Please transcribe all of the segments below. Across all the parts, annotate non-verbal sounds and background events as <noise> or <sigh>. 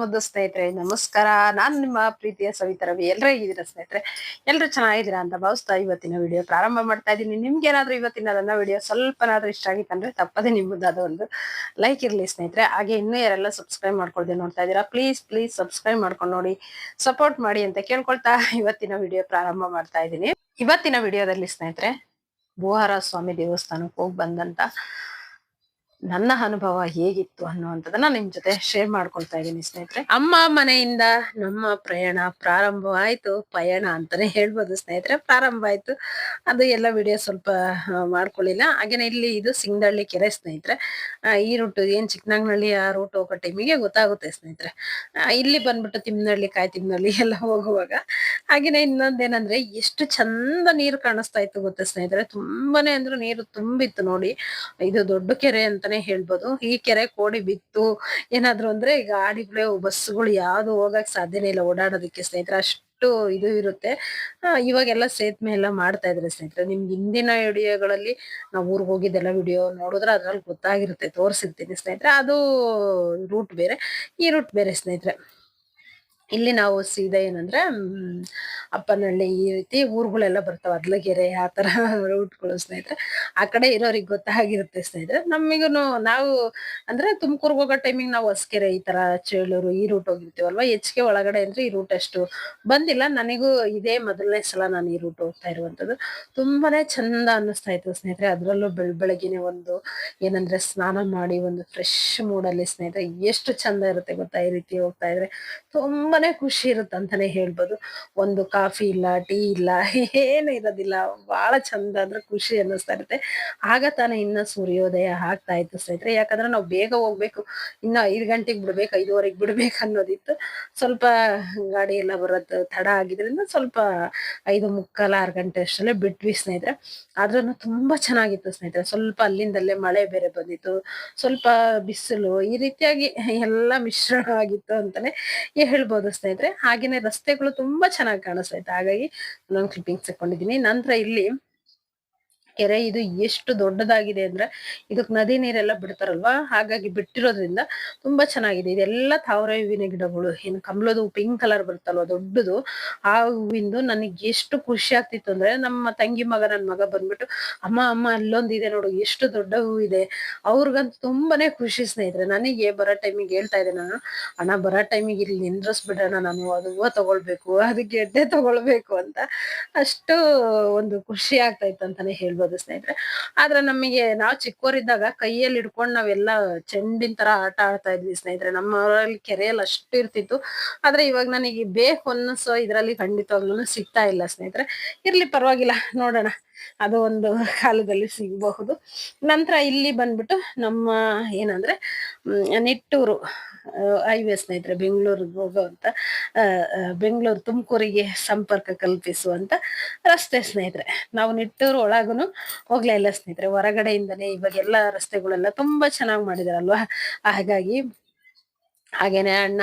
ಮುದ್ದು ಸ್ನೇಹಿತರೆ ನಮಸ್ಕಾರ. ನಾನು ನಿಮ್ಮ ಪ್ರೀತಿಯ ಸವಿತಾ ರವಿ ಎಲ್ಲರೂ ಹೇಗಿದ್ದೀರಾ ಸ್ನೇಹಿತರೆ? ಎಲ್ಲರೂ ಚೆನ್ನಾಗಿದ್ದೀರಾ ಅಂತ ಭಾವಿಸ್ತಾ ಇವತ್ತಿನ ವಿಡಿಯೋ ಪ್ರಾರಂಭ ಮಾಡ್ತಾ ಇದ್ದೀನಿ. ನಿಮ್ಗೆ ಏನಾದರೂ ಇವತ್ತಿನ ನನ್ನ ವಿಡಿಯೋ ಸ್ವಲ್ಪನಾದ್ರೂ ಇಷ್ಟ ಆಗಿತ್ತಂದ್ರೆ ತಪ್ಪದೇ ನಿಮ್ಮದಾದ ಒಂದು ಲೈಕ್ ಇರಲಿ ಸ್ನೇಹಿತರೆ. ಹಾಗೆ ಇನ್ನೂ ಯಾರೆಲ್ಲ ಸಬ್ಸ್ಕ್ರೈಬ್ ಮಾಡ್ಕೊಳ್ದೆ ನೋಡ್ತಾ ಇದ್ದೀರಾ ಪ್ಲೀಸ್ ಪ್ಲೀಸ್ ಸಬ್ಸ್ಕ್ರೈಬ್ ಮಾಡ್ಕೊಂಡು ನೋಡಿ ಸಪೋರ್ಟ್ ಮಾಡಿ ಅಂತ ಕೇಳ್ಕೊಳ್ತಾ ಇವತ್ತಿನ ವಿಡಿಯೋ ಪ್ರಾರಂಭ ಮಾಡ್ತಾ ಇದ್ದೀನಿ. ಇವತ್ತಿನ ವಿಡಿಯೋದಲ್ಲಿ ಸ್ನೇಹಿತರೆ, ಭೂಹಾರ ಸ್ವಾಮಿ ದೇವಸ್ಥಾನಕ್ಕೆ ಹೋಗಿ ಬಂದಂತ ನನ್ನ ಅನುಭವ ಹೇಗಿತ್ತು ಅನ್ನುವಂಥದ್ದನ್ನ ನಿಮ್ ಜೊತೆ ಶೇರ್ ಮಾಡ್ಕೊಳ್ತಾ ಇದ್ದೀನಿ ಸ್ನೇಹಿತರೆ. ಅಮ್ಮ ಮನೆಯಿಂದ ನಮ್ಮ ಪ್ರಯಾಣ ಪ್ರಾರಂಭವಾಯ್ತು. ಪಯಣ ಅಂತಾನೆ ಹೇಳ್ಬೋದು ಸ್ನೇಹಿತರೆ ಪ್ರಾರಂಭ ಆಯ್ತು ಅದು ಎಲ್ಲ ವಿಡಿಯೋ ಸ್ವಲ್ಪ ಮಾಡ್ಕೊಳ್ಳಿಲ್ಲ. ಹಾಗೇನೆ ಇಲ್ಲಿ ಇದು ಸಿಂಗದಳ್ಳಿ ಕೆರೆ ಸ್ನೇಹಿತರೆ. ಈ ರೂಟ್ ಏನ್ ಚಿಕ್ಕನಾಗ್ನಳ್ಳಿ ಆ ರೂಟ್ ಹೋಗೋ ಟೈಮಿಗೆ ಗೊತ್ತಾಗುತ್ತೆ ಸ್ನೇಹಿತರೆ. ಇಲ್ಲಿ ಬಂದ್ಬಿಟ್ಟು ತಿಮ್ನಳ್ಳಿ, ಕಾಯಿ ತಿಮ್ನಳ್ಳಿ ಎಲ್ಲ ಹೋಗುವಾಗ ಹಾಗೇನೆ ಇನ್ನೊಂದೇನಂದ್ರೆ ಎಷ್ಟು ಚಂದ ನೀರು ಕಾಣಿಸ್ತಾ ಇತ್ತು ಗೊತ್ತಾ ಸ್ನೇಹಿತರೆ? ತುಂಬಾನೇ ಅಂದ್ರೆ ನೀರು ತುಂಬಿತ್ತು ನೋಡಿ. ಇದು ದೊಡ್ಡ ಕೆರೆ ಅಂತಾನೆ ಹೇಳ್ಬೋದು. ಈ ಕೆರೆ ಕೋಡಿ ಬಿತ್ತು. ಏನಾದ್ರು ಅಂದ್ರೆ ಗಾಡಿಗಳು ಬಸ್ಗಳು ಯಾವ್ದು ಹೋಗಕ್ ಸಾಧ್ಯನೇ ಇಲ್ಲ ಓಡಾಡೋದಕ್ಕೆ ಸ್ನೇಹಿತರೆ. ಅಷ್ಟು ಇದು ಇರುತ್ತೆ. ಇವಾಗೆಲ್ಲ ಸೇತುವೆ ಎಲ್ಲ ಮಾಡ್ತಾ ಇದ್ರೆ ಸ್ನೇಹಿತರೆ. ನಿಮ್ಗೆ ಹಿಂದಿನ ವಿಡಿಯೋಗಳಲ್ಲಿ ನಾವು ಊರಿಗೆ ಹೋಗಿದ್ದೆಲ್ಲ ವಿಡಿಯೋ ನೋಡಿದ್ರೆ ಅದ್ರಲ್ಲಿ ಗೊತ್ತಾಗಿರುತ್ತೆ. ತೋರಿಸಿರ್ತೀನಿ ಸ್ನೇಹಿತರೆ. ಅದು ರೂಟ್ ಬೇರೆ. ಈ ರೂಟ್ ಬೇರೆ ಸ್ನೇಹಿತರೆ. ಇಲ್ಲಿ ನಾವು ಸೀದಾ ಏನಂದ್ರೆ ಅಪ್ಪನಹಳ್ಳಿ ಈ ರೀತಿ ಊರುಗಳೆಲ್ಲ ಬರ್ತಾವ, ಅದ್ಲಗೆರೆ, ಆ ತರ ರೂಟ್ಗಳು ಸ್ನೇಹಿತರೆ. ಆ ಕಡೆ ಇರೋರಿಗೆ ಗೊತ್ತಾಗಿರುತ್ತೆ ಸ್ನೇಹಿತರೆ. ನಮಿಗೂನು ನಾವು ಅಂದ್ರೆ ತುಮಕೂರ್ಗೆ ಹೋಗೋ ಟೈಮಿಗೆ ನಾವು ಹೊಸಕೆರೆ ಈ ತರ ಚೇಳೂರು ಈ ರೂಟ್ ಹೋಗಿರ್ತೀವಲ್ವಾ? ಹೆಚ್ಚಿಗೆ ಒಳಗಡೆ ಅಂದ್ರೆ ಈ ರೂಟ್ ಅಷ್ಟು ಬಂದಿಲ್ಲ. ನನಗೂ ಇದೇ ಮೊದಲನೇ ಸಲ ನಾನು ಈ ರೂಟ್ ಹೋಗ್ತಾ ಇರುವಂತದ್ದು. ತುಂಬಾನೇ ಚಂದ ಅನ್ನಿಸ್ತಾ ಇತ್ತು ಸ್ನೇಹಿತರೆ. ಅದರಲ್ಲೂ ಬೆಳ್ ಬೆಳಗಿನ ಒಂದು ಏನಂದ್ರೆ ಸ್ನಾನ ಮಾಡಿ ಒಂದು ಫ್ರೆಶ್ ಮೂಡಲ್ಲಿ ಸ್ನೇಹಿತರೆ, ಎಷ್ಟು ಚಂದ ಇರುತ್ತೆ ಗೊತ್ತಾ? ಈ ರೀತಿ ಹೋಗ್ತಾ ಇದ್ರೆ. ತುಂಬಾನೇ ಖುಷಿ ಇರುತ್ತೆ ಅಂತಾನೆ ಹೇಳ್ಬೋದು. ಒಂದು ಕಾಫಿ ಇಲ್ಲ, ಟೀ ಇಲ್ಲ, ಏನು ಇರೋದಿಲ್ಲ. ಬಹಳ ಚಂದ ಅಂದ್ರೆ ಖುಷಿ ಅನ್ನಿಸ್ತಾ ಇರುತ್ತೆ. ಆಗ ತಾನೇ ಇನ್ನ ಸೂರ್ಯೋದಯ ಆಗ್ತಾ ಇತ್ತು ಸ್ನೇಹಿತರೆ. ಯಾಕಂದ್ರೆ ನಾವು ಬೇಗ ಹೋಗ್ಬೇಕು. ಇನ್ನ ಐದು ಗಂಟೆಗೆ ಬಿಡ್ಬೇಕು, ಐದುವರೆಗೆ ಬಿಡ್ಬೇಕು ಅನ್ನೋದಿತ್ತು. ಸ್ವಲ್ಪ ಗಾಡಿ ಎಲ್ಲ ಬರೋದು ತಡ ಆಗಿದ್ರಿಂದ ಸ್ವಲ್ಪ ಐದು ಮುಕ್ಕಾಲ, ಆರು ಗಂಟೆ ಅಷ್ಟರಲ್ಲೇ ಬಿಟ್ವಿ ಸ್ನೇಹಿತರೆ. ಆದ್ರೂ ತುಂಬಾ ಚೆನ್ನಾಗಿತ್ತು ಸ್ನೇಹಿತರೆ. ಸ್ವಲ್ಪ ಅಲ್ಲಿಂದಲ್ಲೇ ಮಳೆ ಬೇರೆ ಬಂದಿತ್ತು. ಸ್ವಲ್ಪ ಬಿಸಿಲು ಈ ರೀತಿಯಾಗಿ ಎಲ್ಲ ಮಿಶ್ರಣ ಆಗಿತ್ತು ಅಂತಾನೆ ಹೇಳ್ಬೋದು. ಸ್ನೇಹಿತರೆ ಹಾಗೇನೆ ರಸ್ತೆಗಳು ತುಂಬಾ ಚೆನ್ನಾಗಿ ಕಾಣಿಸ್ತಾ ಇತ್ತು. ಹಾಗಾಗಿ ನಾನು ಕ್ಲಿಪ್ಪಿಂಗ್ಸ್ ತಕೊಂಡಿದ್ದೀನಿ ನಂತರ ಇಲ್ಲಿ ಕೆರೆ ಇದು ಎಷ್ಟು ದೊಡ್ಡದಾಗಿದೆ ಅಂದ್ರೆ ಇದಕ್ ನದಿ ನೀರೆಲ್ಲ ಬಿಡ್ತಾರಲ್ವಾ? ಹಾಗಾಗಿ ಬಿಟ್ಟಿರೋದ್ರಿಂದ ತುಂಬಾ ಚೆನ್ನಾಗಿದೆ. ಇದೆಲ್ಲ ತಾವರೆ ಹೂವಿನ ಗಿಡಗಳು. ಏನು ಕಮಲದ ಪಿಂಕ್ ಕಲರ್ ಬರುತ್ತಲ್ವಾ ದೊಡ್ಡದು? ಆ ಹೂವಿಂದು ನನಗೆ ಎಷ್ಟು ಖುಷಿ ಆಗ್ತಿತ್ತು ಅಂದ್ರೆ ನಮ್ಮ ತಂಗಿ ಮಗ ನನ್ನ ಮಗ ಬಂದ್ಬಿಟ್ಟು, ಅಮ್ಮ ಅಮ್ಮ, ಅಲ್ಲೊಂದಿದೆ ನೋಡು, ಎಷ್ಟು ದೊಡ್ಡ ಹೂ ಇದೆ. ಅವ್ರಿಗಂತೂ ತುಂಬಾನೇ ಖುಷಿ ಸ್ನೇಹಿತರೆ. ನನಗೆ ಬರೋ ಟೈಮಿಗೆ ಹೇಳ್ತಾ ಇದ್ದೆ ನಾನು, ಅಣ್ಣ, ಬರೋ ಟೈಮಿಗೆ ಇಲ್ಲಿ ನಿಂದ್ರಸ್ಬಿಡೋಣ ನಾನು ಅದು ಹೂವ ತಗೊಳ್ಬೇಕು, ಅದಕ್ಕೆ ಗೆಡ್ಡೆ ತಗೊಳ್ಬೇಕು ಅಂತ ಅಷ್ಟು ಒಂದು ಖುಷಿ ಆಗ್ತಾ ಇತ್ತು ಅಂತಾನೆ ಹೇಳ್ಬೋದು. ಸ್ನೇಹಿತರೆ. ಆದ್ರೆ ನಮಗೆ ನಾವು ಚಿಕ್ಕವರಿದ್ದಾಗ ಕೈಯಲ್ಲಿ ಹಿಡ್ಕೊಂಡು ನಾವೆಲ್ಲ ಚೆಂಡಿನ ತರ ಆಟ ಆಡ್ತಾ ಇದ್ವಿ ಸ್ನೇಹಿತರೆ. ನಮ್ಮ ಊರಲ್ಲಿ ಕೆರೆಯಲ್ಲಿ ಅಷ್ಟು ಇರ್ತಿತ್ತು. ಆದ್ರೆ ಇವಾಗ ನನಗೆ ಬೇಕು ಅನ್ನಿಸೋ ಇದ್ರಲ್ಲಿ ಖಂಡಿತವಾಗ್ಲೂ ಸಿಗ್ತಾ ಇಲ್ಲ ಸ್ನೇಹಿತರೆ. ಇರ್ಲಿ ಪರವಾಗಿಲ್ಲ, ನೋಡೋಣ. ಅದು ಒಂದು ಕಾಲದಲ್ಲಿ ಸಿಗಬಹುದು. ನಂತರ ಇಲ್ಲಿ ಬಂದ್ಬಿಟ್ಟು ನಮ್ಮ ಏನಂದ್ರೆ ನಿಟ್ಟೂರು ಹೈವೇ ಸ್ನೇಹಿತರೆ, ಬೆಂಗಳೂರಿಗೆ ಹೋಗುವಂತ ಬೆಂಗಳೂರು ತುಮಕೂರಿಗೆ ಸಂಪರ್ಕ ಕಲ್ಪಿಸುವಂತ ರಸ್ತೆ ಸ್ನೇಹಿತರೆ. ನಾವು ನಿಟ್ಟೂರು ಒಳಗುನು ಹೋಗ್ಲೇ ಇಲ್ಲ ಸ್ನೇಹಿತರೆ. ಹೊರಗಡೆಯಿಂದನೇ ಎಲ್ಲಾ ರಸ್ತೆಗಳೆಲ್ಲ ತುಂಬಾ ಚೆನ್ನಾಗಿ ಮಾಡಿದಾರಲ್ವಾ? ಹಾಗಾಗಿ ಹಾಗೇನೆ ಅಣ್ಣ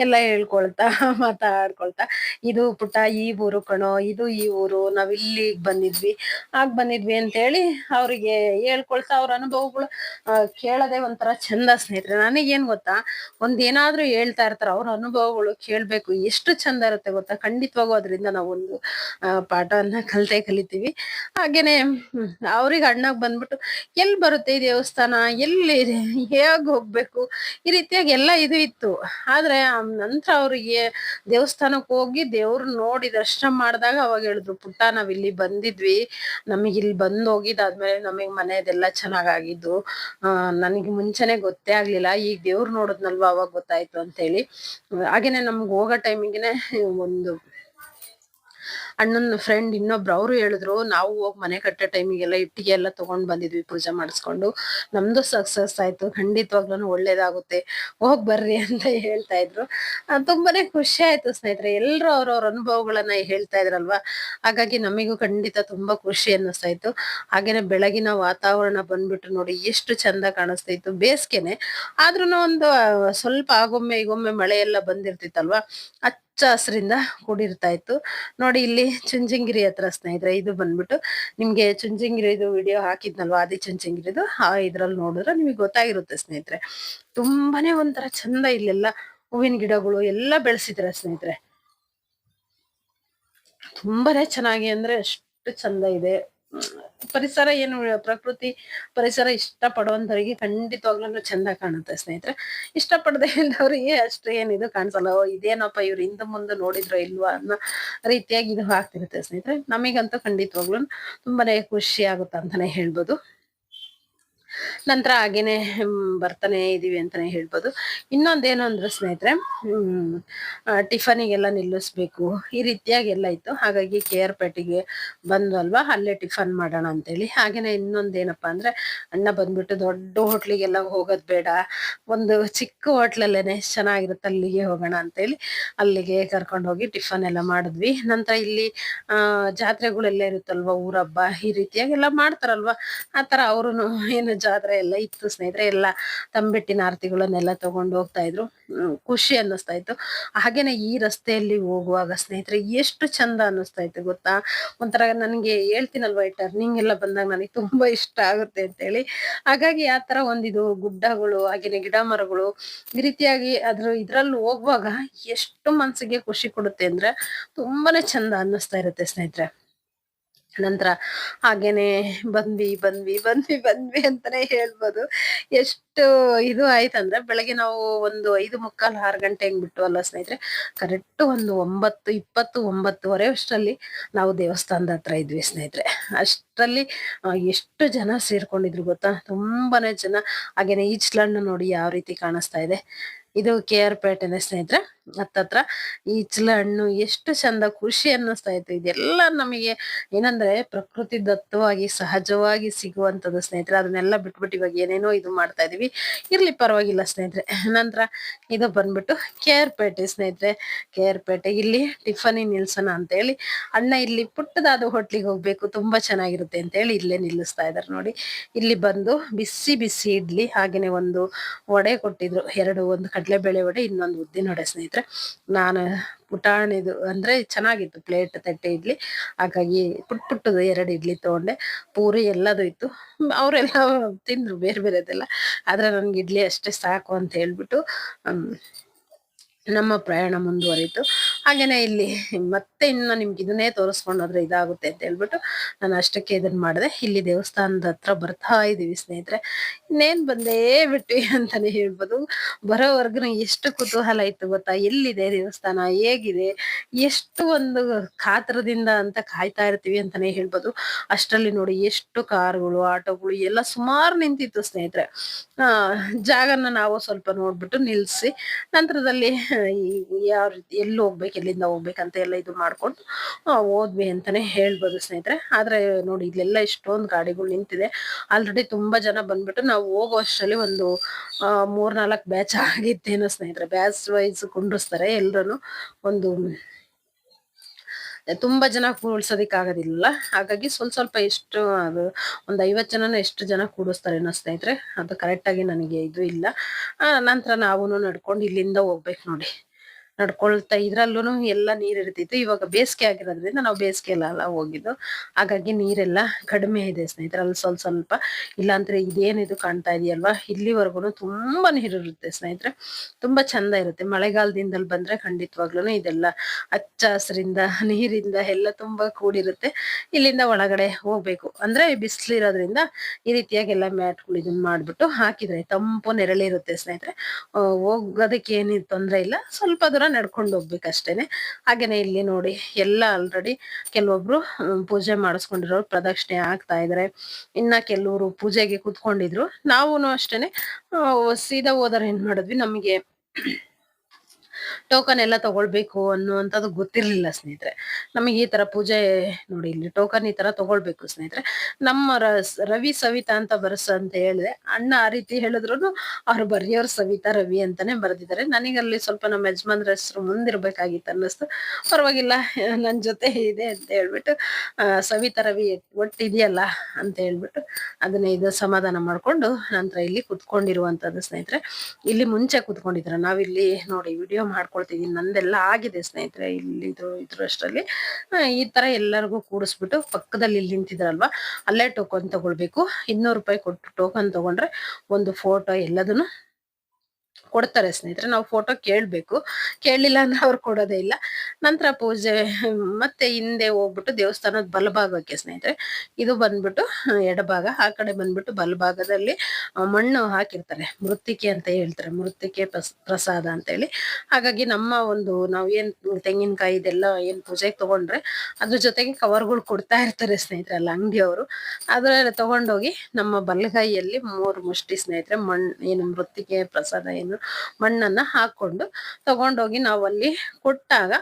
ಎಲ್ಲ ಹೇಳ್ಕೊಳ್ತಾ <laughs> ಮಾತಾಡ್ಕೊಳ್ತಾ, ಇದು ಪುಟ ಈ ಊರು ಕಣೋ, ಇದು ಈ ಊರು, ನಾವ್ ಇಲ್ಲಿಗ್ ಬಂದಿದ್ವಿ, ಆಗ ಬಂದಿದ್ವಿ ಅಂತ ಹೇಳಿ ಅವ್ರಿಗೆ ಹೇಳ್ಕೊಳ್ತಾ ಅವ್ರ ಅನುಭವಗಳು ಕೇಳದೆ ಒಂಥರ ಚಂದ ಸ್ನೇಹಿತರೆ. ನನಗೇನ್ ಗೊತ್ತಾ, ಒಂದ್ ಏನಾದ್ರೂ ಹೇಳ್ತಾ ಇರ್ತಾರ, ಅವ್ರ ಅನುಭವಗಳು ಕೇಳ್ಬೇಕು, ಎಷ್ಟು ಚಂದ ಇರುತ್ತೆ ಗೊತ್ತಾ? ಖಂಡಿತವಾಗೂ ಅದರಿಂದ ನಾವು ಒಂದು ಪಾಠವನ್ನ ಕಲ್ತೇ ಕಲಿತೀವಿ. ಹಾಗೇನೆ ಅವ್ರಿಗೆ ಅಣ್ಣಗ್ ಬಂದ್ಬಿಟ್ಟು, ಎಲ್ ಬರುತ್ತೆ ಈ ದೇವಸ್ಥಾನ? ಎಲ್ಲಿ, ಹೇಗ್ ಹೋಗ್ಬೇಕು? ಈ ರೀತಿಯಾಗಿ ಎಲ್ಲ ಇದು ಇತ್ತು. ಆದ್ರೆ ನಂತರ ಅವ್ರಿಗೆ ದೇವಸ್ಥಾನಕ್ಕೆ ಹೋಗಿ ದೇವ್ರ ನೋಡಿ ದರ್ಶನ ಮಾಡಿದಾಗ ಅವಾಗ ಹೇಳಿದ್ರು, ಪುಟ್ಟ, ನಾವ್ ಇಲ್ಲಿ ಬಂದಿದ್ವಿ. ನಮಗ್ ಇಲ್ಲಿ ಬಂದ್ ಹೋಗಿದಾದ್ಮೇಲೆ ನಮಗ್ ಮನೆದೆಲ್ಲ ಚೆನ್ನಾಗಾಗಿದ್ದು. ಆ, ನನಗೆ ಮುಂಚೆನೆ ಗೊತ್ತೇ ಆಗ್ಲಿಲ್ಲ. ಈಗ ದೇವ್ರ ನೋಡಿದ್ನಲ್ವಾ ಅವಾಗ ಗೊತ್ತಾಯ್ತು ಅಂತ ಹೇಳಿ. ಹಾಗೇನೆ ನಮ್ಗೆ ಹೋಗೋ ಟೈಮಿಗೆನೆ ಒಂದು ಅಣ್ಣನ ಫ್ರೆಂಡ್ ಇನ್ನೊಬ್ರು, ಅವರು ಹೇಳಿದ್ರು, ನಾವು ಹೋಗಿ ಮನೆ ಕಟ್ಟೋ ಟೈಮಿಗೆಲ್ಲ ಇಟ್ಟಿಗೆ ಎಲ್ಲ ತಗೊಂಡ್ ಬಂದಿದ್ವಿ ಪೂಜೆ ಮಾಡಿಸ್ಕೊಂಡು. ನಮ್ದು ಸಕ್ಸಸ್ ಆಯ್ತು ಖಂಡಿತವಾಗ್ಲೂ ಒಳ್ಳೇದಾಗುತ್ತೆ. ಹೋಗ್ ಬರ್ರಿ <laughs> ಅಂತ ಹೇಳ್ತಾ ಇದ್ರು. ತುಂಬಾನೇ ಖುಷಿ ಆಯ್ತು ಸ್ನೇಹಿತರೆ. ಎಲ್ರು ಅವ್ರವ್ರ ಅನುಭವಗಳನ್ನ ಹೇಳ್ತಾ ಇದ್ರಲ್ವಾ? ಹಾಗಾಗಿ ನಮಿಗೂ ಖಂಡಿತ ತುಂಬಾ ಖುಷಿ ಅನ್ನಿಸ್ತಾ ಇತ್ತು. ಹಾಗೇನೆ ಬೆಳಗಿನ ವಾತಾವರಣ ಬಂದ್ಬಿಟ್ಟು ನೋಡಿ, ಎಷ್ಟು ಚಂದ ಕಾಣಿಸ್ತಾ ಇತ್ತು. ಬೇಸಿಗೆನೆ ಆದ್ರೂ ಒಂದು ಸ್ವಲ್ಪ ಆಗೊಮ್ಮೆ, ಈಗೊಮ್ಮೆ ಮಳೆ ಎಲ್ಲ ಬಂದಿರ್ತಿತ್ತಲ್ವಾ? ಹಚ್ಚ ಹಸಿರಿಂದ ಕೂಡಿರ್ತಾ ಇತ್ತು ನೋಡಿ ಇಲ್ಲಿ ಚುಂಚನಗಿರಿ ಹತ್ರ ಸ್ನೇಹಿತರೆ, ಇದು ಬಂದ್ಬಿಟ್ಟು ನಿಮ್ಗೆ ಚುಂಚನಗಿರಿದು ವಿಡಿಯೋ ಹಾಕಿದ್ನಲ್ವಾ? ಆದಿ ಚುಂಚನಗಿರಿದು ಆ, ಇದ್ರಲ್ಲಿ ನೋಡಿದ್ರೆ ನಿಮಗೆ ಗೊತ್ತಾಗಿರುತ್ತೆ ಸ್ನೇಹಿತರೆ. ತುಂಬಾನೇ ಒಂಥರ ಚಂದ ಇಲ್ಲೆಲ್ಲ ಹೂವಿನ ಗಿಡಗಳು ಎಲ್ಲ ಬೆಳೆಸಿದ್ರೆ ಸ್ನೇಹಿತರೆ. ತುಂಬಾನೇ ಚೆನ್ನಾಗಿ ಅಂದ್ರೆ ಅಷ್ಟು ಚಂದ ಇದೆ. ಪರಿಸರ ಏನು ಪ್ರಕೃತಿ ಪರಿಸರ ಇಷ್ಟ ಪಡುವಂತವರಿಗೆ ಖಂಡಿತವಾಗ್ಲೂ ಚಂದ ಕಾಣುತ್ತೆ ಸ್ನೇಹಿತರೆ. ಇಷ್ಟ ಪಡದೆ ಇದ್ದವರಿಗೆ ಅಷ್ಟು ಏನಿದು ಕಾಣಿಸಲ್ಲ. ಇದೇನಪ್ಪ ಇವ್ರು ಹಿಂದ ಮುಂದೆ ನೋಡಿದ್ರು ಇಲ್ವಾ ಅನ್ನೋ ರೀತಿಯಾಗಿ ಇದು ಆಗ್ತಿರುತ್ತೆ ಸ್ನೇಹಿತರೆ. ನಮಗಂತೂ ಖಂಡಿತವಾಗ್ಲೂ ತುಂಬಾನೇ ಖುಷಿ ಆಗುತ್ತೆ ಅಂತಾನೆ ಹೇಳ್ಬೋದು. ನಂತರ ಹಾಗೇನೆ ಬರ್ತಾನೆ ಇದೀವಿ ಅಂತಾನೆ ಹೇಳ್ಬೋದು. ಇನ್ನೊಂದೇನು ಅಂದ್ರೆ ಸ್ನೇಹಿತರೆ ಟಿಫನಿಗೆಲ್ಲ ನಿಲ್ಲಿಸ್ಬೇಕು. ಈ ರೀತಿಯಾಗಿ ಎಲ್ಲ ಇತ್ತು ಹಾಗಾಗಿ ಕೆ ಆರ್ ಪೇಟೆಗೆ ಬಂದ್ವಲ್ವಾ? ಅಲ್ಲೇ ಟಿಫನ್ ಮಾಡೋಣ ಅಂತೇಳಿ. ಹಾಗೇನೆ ಇನ್ನೊಂದೇನಪ್ಪ ಅಂದ್ರೆ, ಅಣ್ಣ ಬಂದ್ಬಿಟ್ಟು ದೊಡ್ಡ ಹೋಟ್ಲಿಗೆಲ್ಲ ಹೋಗೋದ್ ಬೇಡ. ಒಂದು ಚಿಕ್ಕ ಹೋಟ್ಲಲ್ಲೇನೆ ಚೆನ್ನಾಗಿರುತ್ತೆ, ಅಲ್ಲಿಗೆ ಹೋಗೋಣ ಅಂತೇಳಿ ಅಲ್ಲಿಗೆ ಕರ್ಕೊಂಡು ಹೋಗಿ ಟಿಫನ್ ಎಲ್ಲ ಮಾಡಿದ್ವಿ. ನಂತರ ಇಲ್ಲಿ, ಆ ಜಾತ್ರೆಗಳೆಲ್ಲ ಇರುತ್ತಲ್ವಾ ಊರಬ್ಬ? ಈ ರೀತಿಯಾಗಿ ಎಲ್ಲ ಮಾಡ್ತಾರಲ್ವಾ ಆತರ ಅವರು ಏನು ಜಾತ್ರೆ ಎಲ್ಲ ಇತ್ತು, ಸ್ನೇಹಿತರೆ ಎಲ್ಲ ತಂಬಿಟ್ಟಿನ ಆರತಿಗಳನ್ನೆಲ್ಲ ತಗೊಂಡು ಹೋಗ್ತಾ ಇದ್ರು. ಖುಷಿ ಅನ್ನಿಸ್ತಾ ಇತ್ತು. ಹಾಗೇನೆ ಈ ರಸ್ತೆಯಲ್ಲಿ ಹೋಗುವಾಗ ಸ್ನೇಹಿತರೆ ಎಷ್ಟು ಚಂದ ಅನ್ನಿಸ್ತಾ ಇತ್ತು ಗೊತ್ತಾ? ಒಂಥರ ನನಗೆ ಹೇಳ್ತೀನಲ್ವಾ ಈ ಟರ್ನಿಂಗ್ ಎಲ್ಲ ಬಂದಾಗ ನನಗೆ ತುಂಬಾ ಇಷ್ಟ ಆಗುತ್ತೆ ಅಂತೇಳಿ. ಹಾಗಾಗಿ ಆ ತರ ಒಂದಿದು ಗುಡ್ಡಗಳು, ಹಾಗೇನೆ ಗಿಡ ಮರಗಳು, ಈ ರೀತಿಯಾಗಿ ಅದ್ರ ಇದ್ರಲ್ಲಿ ಹೋಗುವಾಗ ಎಷ್ಟು ಮನಸ್ಸಿಗೆ ಖುಷಿ ಕೊಡುತ್ತೆ ಅಂದ್ರೆ ತುಂಬಾನೇ ಚಂದ ಅನ್ನಿಸ್ತಾ ಇರುತ್ತೆ ಸ್ನೇಹಿತರೆ. ನಂತರ ಹಾಗೇನೆ ಬಂದ್ವಿ ಬಂದ್ವಿ ಬಂದ್ವಿ ಬಂದ್ವಿ ಅಂತಾನೆ ಹೇಳ್ಬೋದು. ಎಷ್ಟು ಇದು ಆಯ್ತಂದ್ರೆ ಬೆಳಗ್ಗೆ ನಾವು ಒಂದು ಐದು ಮುಕ್ಕಾಲು ಆರು ಗಂಟೆ ಹೆಂಗ್ ಬಿಟ್ಟು ಅಲ್ಲ ಸ್ನೇಹಿತರೆ? ಕರೆಕ್ಟ್ ಒಂದು ಒಂಬತ್ತು, ಇಪ್ಪತ್ತು, ಒಂಬತ್ತುವರೆ ಅಷ್ಟರಲ್ಲಿ ನಾವು ದೇವಸ್ಥಾನದ ಹತ್ರ ಇದ್ವಿ ಸ್ನೇಹಿತರೆ. ಅಷ್ಟರಲ್ಲಿ ಎಷ್ಟು ಜನ ಸೇರ್ಕೊಂಡಿದ್ರು ಗೊತ್ತಾ? ತುಂಬಾನೇ ಜನ. ಹಾಗೇನೆ ಈಚ್ಲಣ್ಣ ನೋಡಿ ಯಾವ ರೀತಿ ಕಾಣಿಸ್ತಾ ಇದೆ. ಇದು ಕೆ ಆರ್ ಪೇಟೆನೆ ಸ್ನೇಹಿತರೆ? ಹತ್ತತ್ರ ಈಚ್ಲ ಹಣ್ಣು ಎಷ್ಟು ಚಂದ ಖುಷಿ ಅನ್ನಿಸ್ತಾ ಇತ್ತು. ಇದೆಲ್ಲ ನಮಗೆ ಏನಂದ್ರೆ ಪ್ರಕೃತಿ ದತ್ತವಾಗಿ ಸಹಜವಾಗಿ ಸಿಗುವಂತದ್ದು ಸ್ನೇಹಿತರೆ. ಅದನ್ನೆಲ್ಲ ಬಿಟ್ಬಿಟ್ಟು ಇವಾಗ ಏನೇನೋ ಇದು ಮಾಡ್ತಾ ಇದೀವಿ. ಇರ್ಲಿ ಪರವಾಗಿಲ್ಲ ಸ್ನೇಹಿತರೆ. ನಂತರ ಇದು ಬಂದ್ಬಿಟ್ಟು ಕೆ ಆರ್ ಪೇಟೆ ಸ್ನೇಹಿತರೆ. ಕೆ ಆರ್ ಪೇಟೆ ಇಲ್ಲಿ ಟಿಫನಿ ನಿಲ್ಸೋಣ ಅಂತ ಹೇಳಿ ಅಣ್ಣ ಇಲ್ಲಿ ಪುಟ್ಟದಾದ ಹೋಟ್ಲಿಗೆ ಹೋಗ್ಬೇಕು. ತುಂಬಾ ಚೆನ್ನಾಗಿರುತ್ತೆ ಅಂತ ಹೇಳಿ ಇಲ್ಲೇ ನಿಲ್ಲಿಸ್ತಾ ಇದಾರೆ ನೋಡಿ. ಇಲ್ಲಿ ಬಂದು ಬಿಸಿ ಬಿಸಿ ಇಡ್ಲಿ ಹಾಗೇನೆ ಒಂದು ವಡೆ ಕೊಟ್ಟಿದ್ರು. ಎರಡು, ಒಂದು ಕಡಲೆಬೇಳೆ ವಡೆ, ಇನ್ನೊಂದು ಉದ್ದಿನ ವಡೆ ಸ್ನೇಹಿತರೆ. ನಾನು ಪುಟಾಣಿದು ಅಂದ್ರೆ ಚೆನ್ನಾಗಿತ್ತು ಪ್ಲೇಟ್ ತಟ್ಟೆ, ಇಡ್ಲಿ. ಹಾಗಾಗಿ ಪುಟ್ ಪುಟ್ಟದು ಎರಡು ಇಡ್ಲಿ ತಗೊಂಡೆ. ಪೂರಿ ಎಲ್ಲದು ಇತ್ತು. ಅವರೆಲ್ಲ ತಿಂದ್ರು, ಬೇರೆ ಬೇರೆದೆಲ್ಲ. ಆದ್ರೆ ನನಗೆ ಇಡ್ಲಿ ಅಷ್ಟೇ ಸಾಕು ಅಂತ ಹೇಳ್ಬಿಟ್ಟು ನಮ್ಮ ಪ್ರಯಾಣ ಮುಂದುವರಿತು ಹಾಗೇನೆ ಇಲ್ಲಿ ಮತ್ತೆ ಇನ್ನು ನಿಮ್ಗೆ ಇದನ್ನೇ ತೋರಿಸ್ಕೊಂಡೋದ್ರೆ ಇದಾಗುತ್ತೆ ಅಂತ ಹೇಳ್ಬಿಟ್ಟು ನಾನು ಅಷ್ಟಕ್ಕೆ ಇದನ್ನ ಮಾಡಿದೆ. ಇಲ್ಲಿ ದೇವಸ್ಥಾನದ ಹತ್ರ ಬರ್ತಾ ಇದೀವಿ ಸ್ನೇಹಿತರೆ. ಇನ್ನೇನ್ ಬಂದೇ ಬಿಟ್ವಿ ಅಂತಾನೆ ಹೇಳ್ಬೋದು. ಬರೋವರೆಗೂ ಎಷ್ಟು ಕುತೂಹಲ ಇತ್ತು ಗೊತ್ತಾ? ಎಲ್ಲಿದೆ ದೇವಸ್ಥಾನ? ಹೇಗಿದೆ? ಎಷ್ಟು ಒಂದು ಕಾತರದಿಂದ ಅಂತ ಕಾಯ್ತಾ ಇರ್ತೀವಿ ಅಂತಾನೆ ಹೇಳ್ಬೋದು. ಅಷ್ಟರಲ್ಲಿ ನೋಡಿ ಎಷ್ಟು ಕಾರ್ಗಳು, ಆಟೋಗಳು ಎಲ್ಲ ಸುಮಾರು ನಿಂತಿತ್ತು ಸ್ನೇಹಿತರೆ. ಆ, ಜಾಗನ ನಾವು ಸ್ವಲ್ಪ ನೋಡ್ಬಿಟ್ಟು ನಿಲ್ಲಿಸಿ ನಂತರದಲ್ಲಿ ಯಾವ ರೀತಿ ಎಲ್ಲಿ ಹೋಗ್ಬೇಕು ಎಲ್ಲಿಂದ ಹೋಗ್ಬೇಕಂತ ಎಲ್ಲ ಇದು ಮಾಡ್ಕೊಂಡು ಹೋದ್ವಿ ಅಂತಾನೆ ಹೇಳ್ಬೋದು ಸ್ನೇಹಿತರೆ. ಆದ್ರೆ ನೋಡಿ, ಇಲ್ಲೆಲ್ಲ ಇಷ್ಟೊಂದು ಗಾಡಿಗಳು ನಿಂತಿದೆ. ಆಲ್ರೆಡಿ ತುಂಬಾ ಜನ ಬಂದ್ಬಿಟ್ಟು ನಾವು ಹೋಗೋ ಅಷ್ಟರಲ್ಲಿ ಒಂದು ಮೂರ್ನಾಲ್ಕು ಬ್ಯಾಚ್ ಆಗಿದ್ದೇನೋ ಸ್ನೇಹಿತರೆ. ಬ್ಯಾಚ್ ವೈಸ್ ಕುಂಡ್ರಿಸ್ತಾರೆ ಎಲ್ಲರೂ ಒಂದು, ತುಂಬಾ ಜನ ಆಗೋದಿಲ್ಲ ಹಾಗಾಗಿ ಸ್ವಲ್ಪ ಸ್ವಲ್ಪ ಎಷ್ಟು, ಅದು ಒಂದು ಐವತ್ತು ಜನನ ಎಷ್ಟು ಜನ ಕೂಡಿಸ್ತಾರೆ ಅನ್ನೋ ಸ್ನೇಹಿತರೆ. ಅದು ಕರೆಕ್ಟಾಗಿ ನನಗೆ ಇದು ಇಲ್ಲ. ನಂತರ ನಾವು ನಡ್ಕೊಂಡು ಇಲ್ಲಿಂದ ಹೋಗ್ಬೇಕು ನೋಡಿ. ನಡ್ಕೊಳ್ತಾ ಇದ್ರಲ್ಲೂ ಎಲ್ಲ ನೀರ್ ಇರ್ತಿತ್ತು. ಇವಾಗ ಬೇಸಿಗೆ ಆಗಿರೋದ್ರಿಂದ ನಾವು ಬೇಸಿಗೆ ಎಲ್ಲ ಹೋಗಿದ್ದು. ಹಾಗಾಗಿ ನೀರೆಲ್ಲ ಕಡಿಮೆ ಇದೆ ಸ್ನೇಹಿತರೆ. ಅಲ್ಲಿ ಸ್ವಲ್ಪ ಸ್ವಲ್ಪ ಇಲ್ಲಾಂದ್ರೆ ಇದೇನಿದು ಕಾಣ್ತಾ ಇದೆಯಲ್ವಾ? ಇಲ್ಲಿವರೆಗೂ ತುಂಬಾ ನೀರು ಇರುತ್ತೆ ಸ್ನೇಹಿತರೆ. ತುಂಬಾ ಚಂದ ಇರುತ್ತೆ. ಮಳೆಗಾಲದಿಂದಲ್ಲಿ ಬಂದ್ರೆ ಖಂಡಿತವಾಗ್ಲೂ ಇದೆಲ್ಲ ಹಚ್ಚ ಹಸಿರಿಂದ, ನೀರಿಂದ ಎಲ್ಲ ತುಂಬಾ ಕೂಡಿರುತ್ತೆ. ಇಲ್ಲಿಂದ ಒಳಗಡೆ ಹೋಗ್ಬೇಕು. ಅಂದ್ರೆ ಬಿಸಿಲಿರೋದ್ರಿಂದ ಈ ರೀತಿಯಾಗಿ ಎಲ್ಲ ಮ್ಯಾಟ್ಗಳು ಇದನ್ನ ಮಾಡ್ಬಿಟ್ಟು ಹಾಕಿದ್ರೆ ತಂಪು ನೆರಳಿರುತ್ತೆ ಸ್ನೇಹಿತರೆ. ಹೋಗೋದಕ್ಕೆ ಏನು ತೊಂದ್ರೆ ಇಲ್ಲ. ಸ್ವಲ್ಪ ದೂರ ನಡ್ಕೊಂಡು ಹೋಗ್ಬೇಕಷ್ಟೇನೆ. ಹಾಗೇನೆ ಇಲ್ಲಿ ನೋಡಿ ಎಲ್ಲ ಆಲ್ರೆಡಿ ಕೆಲವೊಬ್ರು ಪೂಜೆ ಮಾಡಿಸ್ಕೊಂಡಿರೋರು ಪ್ರದಕ್ಷಿಣೆ ಆಗ್ತಾ ಇದ್ರೆ. ಇನ್ನ ಕೆಲವರು ಪೂಜೆಗೆ ಕೂತ್ಕೊಂಡಿದ್ರು. ನಾವು ಅಷ್ಟೇನೆ ಸೀದಾ ಹೋದರೆ ಏನ್ ಮಾಡಿದ್ವಿ ನಮಗೆ ಟೋಕನ್ ಎಲ್ಲ ತಗೊಳ್ಬೇಕು ಅನ್ನುವಂಥದ್ದು ಗೊತ್ತಿರ್ಲಿಲ್ಲ ಸ್ನೇಹಿತರೆ. ನಮಗೆ ಈ ತರ ಪೂಜೆ ನೋಡಿ ಇಲ್ಲಿ ಟೋಕನ್ ಈ ತರ ತಗೊಳ್ಬೇಕು ಸ್ನೇಹಿತರೆ. ನಮ್ಮ ರವಿ ಸವಿತಾ ಅಂತ ಬರ್ಸ ಅಂತ ಹೇಳಿದೆ ಅಣ್ಣ ಆ ರೀತಿ ಹೇಳಿದ್ರು ಅವ್ರು ಬರೆಯೋರು ಸವಿತಾ, ರವಿ ಅಂತಾನೆ ಬರೆದಿದ್ದಾರೆ. ನನಗಲ್ಲಿ ಸ್ವಲ್ಪ ನಮ್ಮ ಯಜಮಾನ್ರ ಹೆಸರು ಮುಂದಿರ್ಬೇಕಾಗಿತ್ತು ಅನ್ನಿಸ್ತು. ಪರವಾಗಿಲ್ಲ ನನ್ನ ಜೊತೆ ಇದೆ ಅಂತ ಹೇಳ್ಬಿಟ್ಟು ಸವಿತಾ, ರವಿ ಒಟ್ಟಿದೆಯಲ್ಲ ಅಂತ ಹೇಳ್ಬಿಟ್ಟು ಅದನ್ನ ಇದು ಸಮಾಧಾನ ಮಾಡ್ಕೊಂಡು ನಂತರ ಇಲ್ಲಿ ಕುತ್ಕೊಂಡಿರುವಂತದ್ದು ಸ್ನೇಹಿತರೆ. ಇಲ್ಲಿ ಮುಂಚೆ ಕುತ್ಕೊಂಡಿದ್ರ ನಾವಿಲ್ಲಿ ನೋಡಿ ವಿಡಿಯೋ ಮಾಡ್ಕೊಳ್ತಿದೀನಿ ನಂದೆಲ್ಲ ಆಗಿದೆ ಸ್ನೇಹಿತರೆ ಇಲ್ಲಿ ಇದ್ರು ಇದ್ರಷ್ಟರಲ್ಲಿ ಈ ತರ ಎಲ್ಲರಿಗೂ ಕೂಡಿಸ್ಬಿಟ್ಟು ಪಕ್ಕದಲ್ಲಿ ಇಲ್ಲಿ ನಿಂತಿದ್ರಲ್ವಾ, ಅಲ್ಲೇ ಟೋಕನ್ ತಗೊಳ್ಬೇಕು. ಇನ್ನೂರು ರೂಪಾಯಿ ಕೊಟ್ಟು ಟೋಕನ್ ತಗೊಂಡ್ರೆ ಒಂದು ಫೋಟೋ ಎಲ್ಲದನ್ನು ಕೊಡ್ತಾರೆ ಸ್ನೇಹಿತರೆ. ನಾವು ಫೋಟೋ ಕೇಳಬೇಕು. ಕೇಳಲಿಲ್ಲ ಅಂದ್ರೆ ಅವ್ರು ಕೊಡೋದೇ ಇಲ್ಲ. ನಂತರ ಪೂಜೆ, ಮತ್ತೆ ಹಿಂದೆ ಹೋಗ್ಬಿಟ್ಟು ದೇವಸ್ಥಾನದ ಬಲಭಾಗಕ್ಕೆ ಸ್ನೇಹಿತರೆ. ಇದು ಬಂದ್ಬಿಟ್ಟು ಎಡಭಾಗ, ಆ ಕಡೆ ಬಂದ್ಬಿಟ್ಟು ಬಲಭಾಗದಲ್ಲಿ ಮಣ್ಣು ಹಾಕಿರ್ತಾರೆ, ಮೃತ್ತಿಕೆ ಅಂತ ಹೇಳ್ತಾರೆ, ಮೃತ್ತಿಕೆ ಪ್ರಸ್- ಪ್ರಸಾದ ಅಂತ ಹೇಳಿ. ಹಾಗಾಗಿ ನಮ್ಮ ಒಂದು ನಾವು ಏನ್ ತೆಂಗಿನಕಾಯಿ ಇದೆಲ್ಲ ಏನ್ ಪೂಜೆಗೆ ತಗೊಂಡ್ರೆ ಅದ್ರ ಜೊತೆಗೆ ಕವರ್ಗಳು ಕೊಡ್ತಾ ಇರ್ತಾರೆ ಸ್ನೇಹಿತರೆ ಅಲ್ಲ ಅಂಗಡಿಯವರು. ಅದ್ರಲ್ಲಿ ತಗೊಂಡೋಗಿ ನಮ್ಮ ಬಲಗೈಯಲ್ಲಿ ಮೂರು ಮುಷ್ಟಿ ಸ್ನೇಹಿತರೆ ಮಣ್ಣು ಏನು ಮೃತ್ತಿಕೆ ಪ್ರಸಾದ ಏನು ಮಣ್ಣನ್ನ ಹಾಕೊಂಡು ತಗೊಂಡೋಗಿ ನಾವು ಅಲ್ಲಿ ಕೊಟ್ಟಾಗ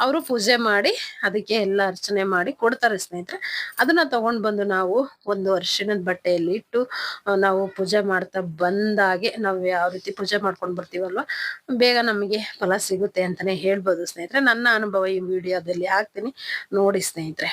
ಅವರು ಪೂಜೆ ಮಾಡಿ ಅದಕ್ಕೆ ಎಲ್ಲ ಅರ್ಚನೆ ಮಾಡಿ ಕೊಡ್ತಾರೆ ಸ್ನೇಹಿತರೆ. ಅದನ್ನ ತಗೊಂಡ್ ಬಂದು ನಾವು ಒಂದು ಅರಿಶಿಣದ ಬಟ್ಟೆಯಲ್ಲಿ ಇಟ್ಟು ನಾವು ಪೂಜೆ ಮಾಡ್ತಾ ಬಂದಾಗೆ ನಾವು ಯಾವ ರೀತಿ ಪೂಜೆ ಮಾಡ್ಕೊಂಡು ಬರ್ತೀವಲ್ವಾ, ಬೇಗ ನಮಗೆ ಫಲ ಸಿಗುತ್ತೆ ಅಂತಾನೆ ಹೇಳ್ಬೋದು ಸ್ನೇಹಿತರೆ. ನನ್ನ ಅನುಭವ ಈ ವಿಡಿಯೋದಲ್ಲಿ ಹಾಕ್ತೀನಿ. ನೋಡಿ ಸ್ನೇಹಿತರೆ.